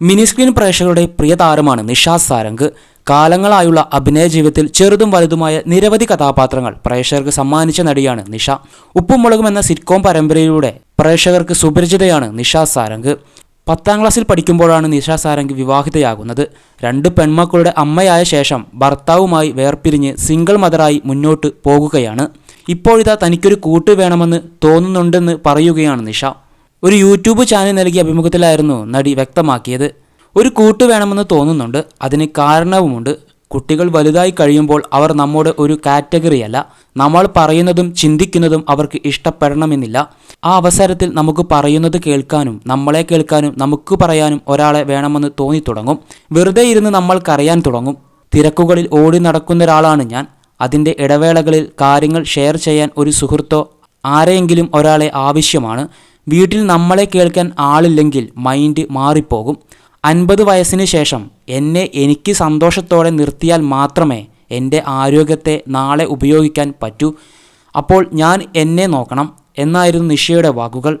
Mini screen പ്രേക്ഷകരുടെ പ്രിയ താരമാണ് നിഷാ സാരംഗ്. കാലങ്ങളായുള്ള അഭിനയ ജീവിതത്തിൽ ചെറുതും വലുതുമായ നിരവധി കഥാപാത്രങ്ങൾ പ്രേക്ഷകർക്ക് സമ്മാനിച്ച നടിയാണ് നിഷ. ഉപ്പും മുളകും എന്ന സിറ്റ്കോം പരമ്പരയിലൂടെ പ്രേക്ഷകർക്ക് സുപരിചിതയാണ് നിഷാ സാരംഗ്. പത്താം ക്ലാസ്സിൽ പഠിക്കുമ്പോഴാണ് നിഷ സാരംഗ് വിവാഹിതയാകുന്നത്. രണ്ട് പെൺമക്കളുടെ അമ്മയായ ശേഷം ഭർത്താവുമായി വേർപിരിഞ്ഞ് സിംഗിൾ മദറായി മുന്നോട്ട് പോകുകയാണ്. ഇപ്പോഴിതാ തനിക്കൊരു കൂട്ട് വേണമെന്ന് തോന്നുന്നുണ്ടെന്ന് പറയുകയാണ് നിഷ. ഒരു യൂട്യൂബ് ചാനൽ നൽകിയ അഭിമുഖത്തിലായിരുന്നു നടി വ്യക്തമാക്കിയത്. ഒരു കൂട്ടു വേണമെന്ന് തോന്നുന്നുണ്ട്. അതിന് കാരണവുമുണ്ട്. കുട്ടികൾ വലുതായി കഴിയുമ്പോൾ അവർ നമ്മുടെ ഒരു കാറ്റഗറിയല്ല. നമ്മൾ പറയുന്നതും ചിന്തിക്കുന്നതും അവർക്ക് ഇഷ്ടപ്പെടണമെന്നില്ല. ആ അവസരത്തിൽ നമുക്ക് പറയുന്നത് കേൾക്കാനും നമ്മളെ കേൾക്കാനും നമുക്ക് പറയാനും ഒരാളെ വേണമെന്ന് തോന്നിത്തുടങ്ങും. വെറുതെ ഇരുന്ന് നമ്മൾക്കറിയാൻ തുടങ്ങും. തിരക്കുകളിൽ ഓടി നടക്കുന്ന ഒരാളാണ് ഞാൻ. അതിന്റെ ഇടവേളകളിൽ കാര്യങ്ങൾ ഷെയർ ചെയ്യാൻ ഒരു സുഹൃത്തോ ആരെയെങ്കിലും ഒരാളെ ആവശ്യമാണ്. വീട്ടിൽ നമ്മളെ കേൾക്കാൻ ആളില്ലെങ്കിൽ മൈൻഡ് മാറിപ്പോകും. അൻപത് വയസ്സിന് ശേഷം എന്നെ എനിക്ക് സന്തോഷത്തോടെ നിർത്തിയാൽ മാത്രമേ എന്റെ ആരോഗ്യത്തെ നാളെ ഉപയോഗിക്കാൻ പറ്റൂ. അപ്പോൾ ഞാൻ എന്നെ നോക്കണം എന്നായിരുന്നു നിഷയുടെ വാക്കുകൾ.